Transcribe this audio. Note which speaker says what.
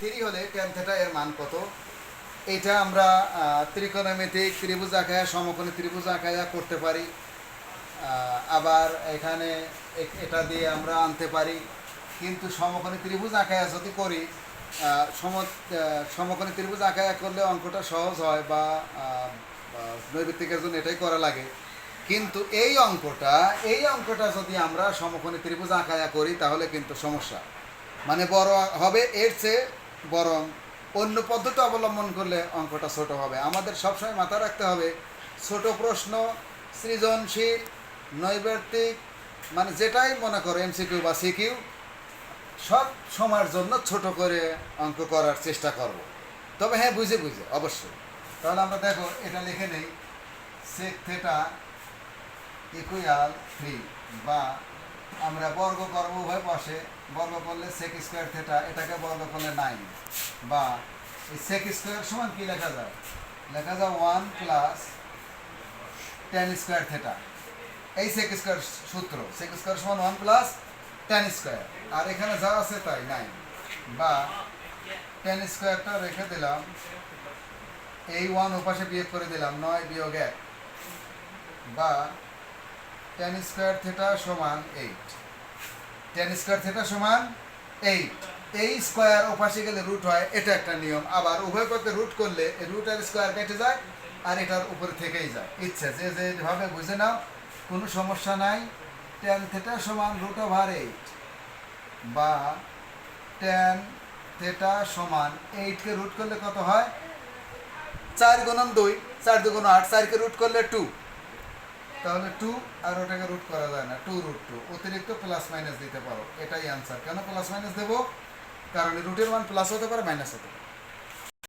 Speaker 1: Three হলে ten theta এর মান কত? এটা আমরা ত্রিকোণমিতিক ত্রিভুজ আঁকায়া, সমকোণী ত্রিভুজ আঁকায়া করতে পারি। আবার এখানে এটা দিয়ে আমরা আনতে পারি। কিন্তু সমকোণী ত্রিভুজ আঁকায়া যদি করি সম সমকোণী ত্রিভুজ আঁকায়া করলে অঙ্কটা সহজ হয় বা নৈবিত্তিকের জন্য এটাই করা লাগে। কিন্তু এই অঙ্কটা এই অঙ্কটা যদি আমরা সমকোণী ত্রিভুজ আঁকায়া করি, তাহলে কিন্তু সমস্যা। মানে বড় হবে এর চেয়ে বরং অন্য পদ্ধতি অবলম্বন করলে অঙ্কটা ছোট হবে। আমাদের সবসময় মাথায় রাখতে হবে, ছোট প্রশ্ন, সৃজনশীল নৈবেত্তিক মানে যেটাই মনে করো এমসিকিউ বা সিকিউ সব সময়ের জন্য ছোট করে অঙ্ক করার চেষ্টা করব। তবে হ্যাঁ বুঝে বুঝে, অবশ্যই। তাহলে আমরা দেখো, এটা লিখে নেই সেক থেটা ইকুয়াল থ্রি বা আমরা বর্গ করব উভয় পাশে। বর্গ করলে সেক স্কোয়ার থেটা এটাকে বর্গ করলে নাইন বা এই সেক স্কোয়ার সমান কি লেখা যায়? লেখা যায় one plus tan square theta এই সেক স্কোয়ার সূত্র সেক স্কোয়ার সমান ওয়ান প্লাস টেন স্কোয়ার আর এখানে যা আছে তাই নাইন বা টেন স্কোয়ারটা রেখে দিলাম। এই ওয়ান ওপাশে বিয়োগ করে দিলাম, নয় বিয়োগ এক। বা টেন স্কোয়ার থেটা সমান এইট টেন স্কোয়ার থেটা সমান এইট এই স্কোয়ার ওপাশে গেলে রুট হয়, এটা একটা নিয়ম। আবার উভয় পক্ষে রুট করলে রুট আর স্কোয়ার কেটে যায় আর এটার উপরে থেকেই যায়। ইচ্ছে, যে যেভাবে বুঝে নাও, কোনো সমস্যা নাই। টেন থেটা সমান রুট ওভার এইট বা টেন থেটা সমান এইটকে রুট করলে কত হয়? চার গুণন দুই, চার দুগুণ আট, চারকে রুট করলে টু তাহলে টু আর ওটাকে রুট করা যায় না টু রুট টু অতিরিক্ত প্লাস মাইনাস দিতে পারো, এটাই আনসার কেন প্লাস মাইনাস দেবো? কারণ রুটের মান প্লাস হতে পারে মাইনাস হতে পারে।